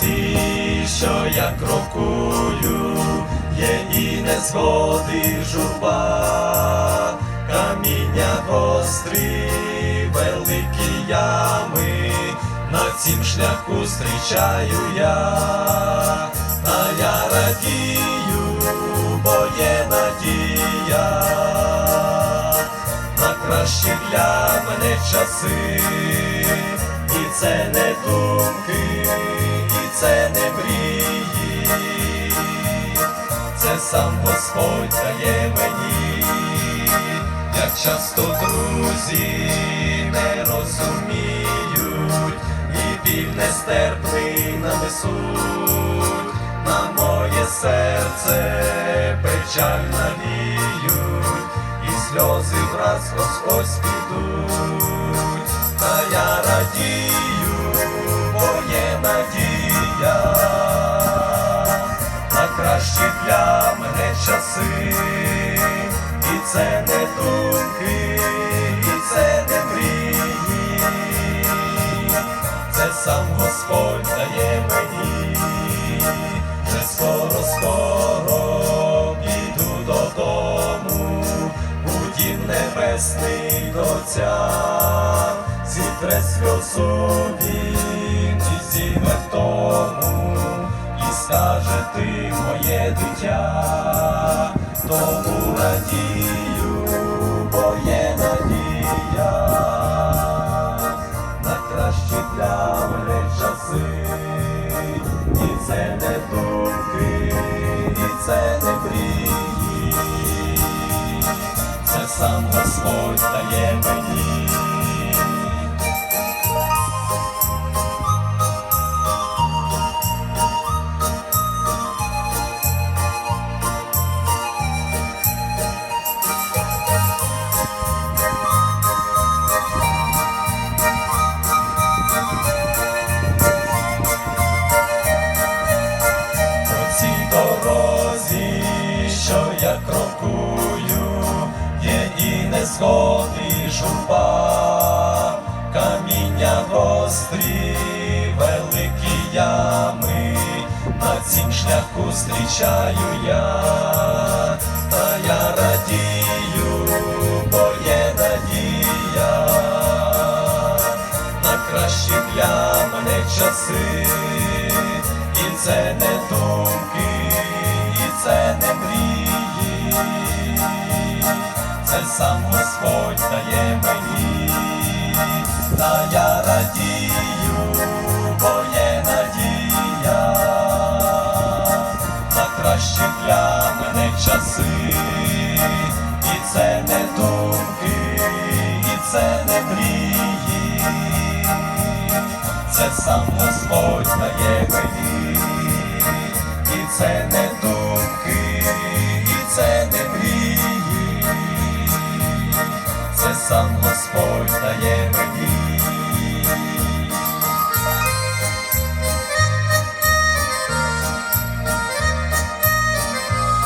танці, що я крокую, є і не згоди журба, каміння гострі, великі ями, на цім шляху зустрічаю я, та я радію, бо є надія, на кращі для мене часи. Це не думки це не мрії, це сам Господь дає мені, як часто друзі не розуміють, і біль нестерпний нанесуть. На моє серце печаль навіють, і сльози враз ось підуть, та я радію, бо це не думки, і це не мрії, це сам Господь дає мені, вже скоро, скоро піду додому, у дім небесний до Отця, зітре сльозу він зіме тому, і скаже ти моє дитя, тому радію, бо є надія, на кращі мене часи, і це не думки, і це не мрії, це сам Господь дає мені. Є і незгоди, і журба, каміння гострі, великі ями, на цім шляху зустрічаю я, та я радію, бо є надія. На кращі для мене часи, і це не думки, і це не мрії, сам Господь дає мені, та я радію, бо є надія, на кращі для мене часи, і це не думки, і це не мрії, це сам Господь дає мені, і це не думки, і це не мрії,